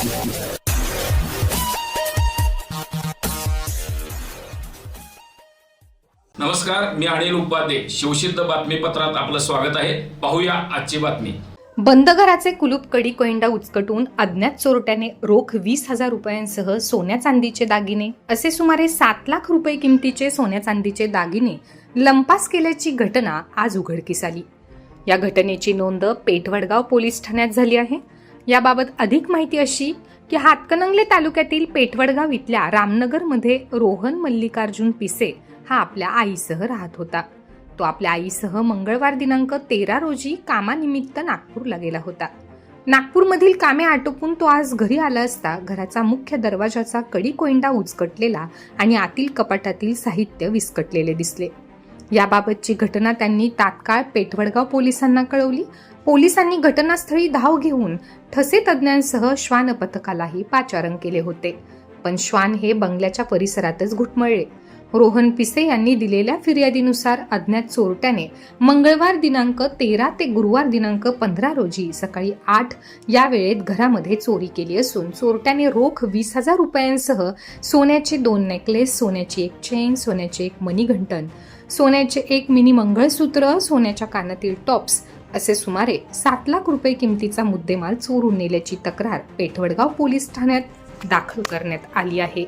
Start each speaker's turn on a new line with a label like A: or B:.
A: नमस्कार मी अनिल उपाध्ये. शिवसिद्ध बातमीपत्रात आपलं स्वागत आहे. पाहूया आजची बातमी.
B: बंद घराचे कुलूप कडी कोइंडा उचकटून अज्ञात चोरट्याने रोख वीस हजार रुपयांसह सोन्या चांदीचे दागिने असे सुमारे सात लाख रुपये किमतीचे सोन्या चांदीचे दागिने लंपास केल्याची घटना आज उघडकीस आली. या घटनेची नोंद पेठवडगाव पोलीस ठाण्यात झाली आहे. याबाबत अधिक माहिती अशी की हातकणंगले तालुक्यातील पेठवडगाव इथल्या रामनगरमध्ये रोहन मल्लिकार्जुन पिसे हा आपल्या आईसह राहत होता. तो आपल्या आईसह मंगळवार दिनांक तेरा रोजी कामानिमित्त नागपूरला गेला होता. नागपूरमधील कामे आटोपून तो आज घरी आला असता घराचा मुख्य दरवाजाचा कडी कोयंडा उचकटलेला आणि आतील कपाटातील साहित्य विस्कटलेले दिसले. याबाबतची घटना त्यांनी तात्काळ पेठवडगाव पोलिसांना कळवली पोलिसांनी घटनास्थळी धाव घेऊन ठसे तज्ज्ञांसह श्वान पथकालाही पाचारण केले होते. पण श्वान हे बंगल्याच्या परिसरातच घुटमळले. रोहन पिसे यांनी दिलेल्या फिर्यादीनुसार अज्ञात चोरट्याने मंगळवार दिनांक तेरा ते गुरुवार दिनांक पंधरा रोजी सकाळी आठ या वेळेत घरामध्ये चोरी केली असून चोरट्याने रोख वीस हजार रुपयांसह सोन्याचे दोन नेकलेस सोन्याची एक चेन सोन्याचे एक मणिघंटन सोन्याचे एक मिनी मंगळसूत्र सोन्याच्या कानातील टॉप्स असे सुमारे सात लाख रुपये किमतीचा मुद्देमाल चोरून नेल्याची तक्रार पेठवडगाव पोलीस ठाण्यात दाखल करण्यात आली आहे.